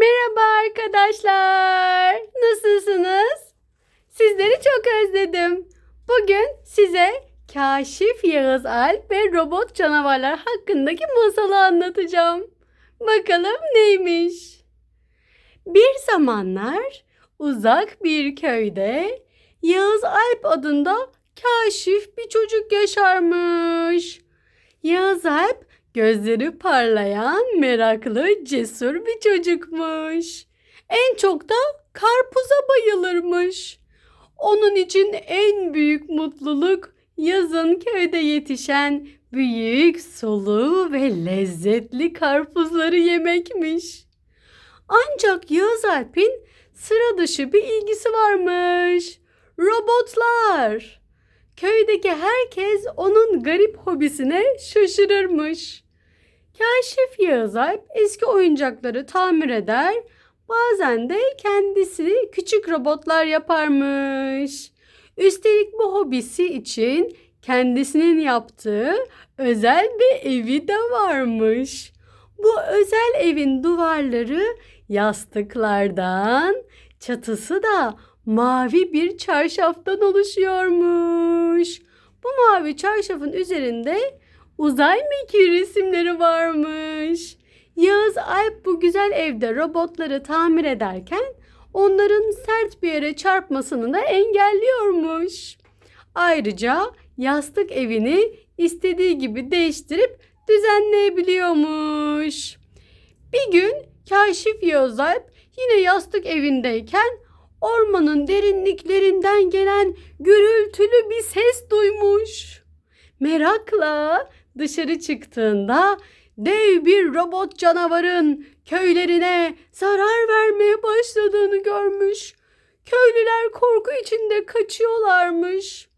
Merhaba arkadaşlar. Nasılsınız? Sizleri çok özledim. Bugün size Kaşif Yağız Alp ve robot canavarlar hakkındaki masalı anlatacağım. Bakalım neymiş? Bir zamanlar uzak bir köyde Yağız Alp adında kaşif bir çocuk yaşarmış. Yağız Alp gözleri parlayan, meraklı, cesur bir çocukmuş. En çok da karpuza bayılırmış. Onun için en büyük mutluluk yazın köyde yetişen büyük, sulu ve lezzetli karpuzları yemekmiş. Ancak Yağız Alp'in sıra dışı bir ilgisi varmış. Robotlar. Köydeki herkes onun garip hobisine şaşırırmış. Kaşif Yağız eski oyuncakları tamir eder, bazen de kendisi küçük robotlar yaparmış. Üstelik bu hobisi için kendisinin yaptığı özel bir evi de varmış. Bu özel evin duvarları yastıklardan, çatısı da mavi bir çarşaftan oluşuyormuş. Bu mavi çarşafın üzerinde uzay mekiği resimleri varmış. Yağız Alp bu güzel evde robotları tamir ederken onların sert bir yere çarpmasını da engelliyormuş. Ayrıca yastık evini istediği gibi değiştirip düzenleyebiliyormuş. Bir gün Kaşif Yağız Alp yine yastık evindeyken ormanın derinliklerinden gelen gürültülü bir ses duymuş. Merakla dışarı çıktığında dev bir robot canavarın köylerine zarar vermeye başladığını görmüş. Köylüler korku içinde kaçıyorlarmış.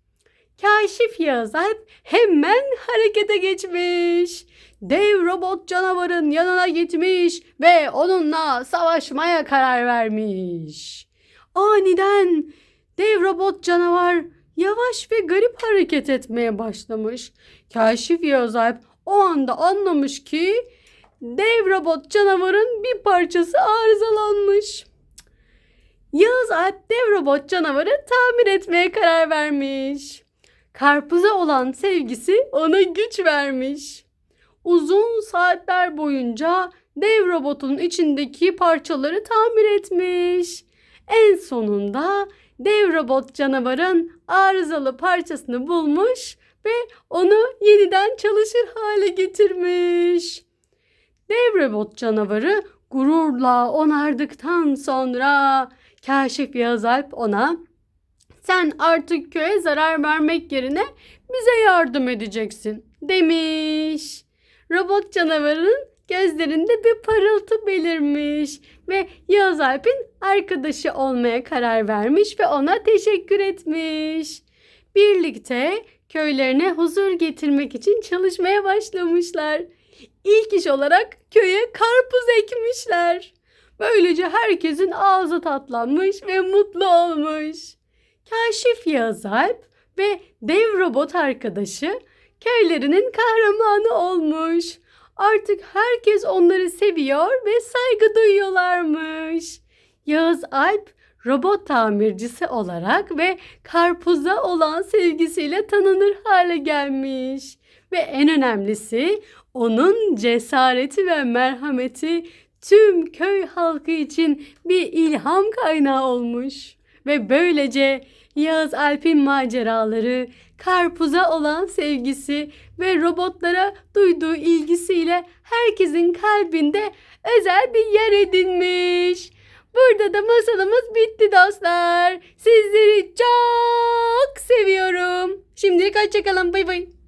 Kaşif Yağız Alp hemen harekete geçmiş. Dev robot canavarın yanına gitmiş ve onunla savaşmaya karar vermiş. Aniden dev robot canavar yavaş ve garip hareket etmeye başlamış. Kaşif Yağız Alp o anda anlamış ki dev robot canavarın bir parçası arızalanmış. Yağız Alp dev robot canavarı tamir etmeye karar vermiş. Karpuza olan sevgisi ona güç vermiş. Uzun saatler boyunca dev robotun içindeki parçaları tamir etmiş. En sonunda dev robot canavarın arızalı parçasını bulmuş ve onu yeniden çalışır hale getirmiş. Dev robot canavarı gururla onardıktan sonra Kaşif Yağız ona sen artık köye zarar vermek yerine bize yardım edeceksin demiş. Robot canavarın gözlerinde bir parıltı belirmiş ve Yağız Alp'in arkadaşı olmaya karar vermiş ve ona teşekkür etmiş. Birlikte köylerine huzur getirmek için çalışmaya başlamışlar. İlk iş olarak köye karpuz ekmişler. Böylece herkesin ağzı tatlanmış ve mutlu olmuş. Kaşif Yağız Alp ve dev robot arkadaşı köylerinin kahramanı olmuş. Artık herkes onları seviyor ve saygı duyuyorlarmış. Yağız Alp robot tamircisi olarak ve karpuza olan sevgisiyle tanınır hale gelmiş. Ve en önemlisi onun cesareti ve merhameti tüm köy halkı için bir ilham kaynağı olmuş. Ve böylece Yağız Alp'in maceraları, karpuza olan sevgisi ve robotlara duyduğu ilgisiyle herkesin kalbinde özel bir yer edinmiş. Burada da masalımız bitti dostlar. Sizleri çok seviyorum. Şimdilik hoşçakalın. Bay bay.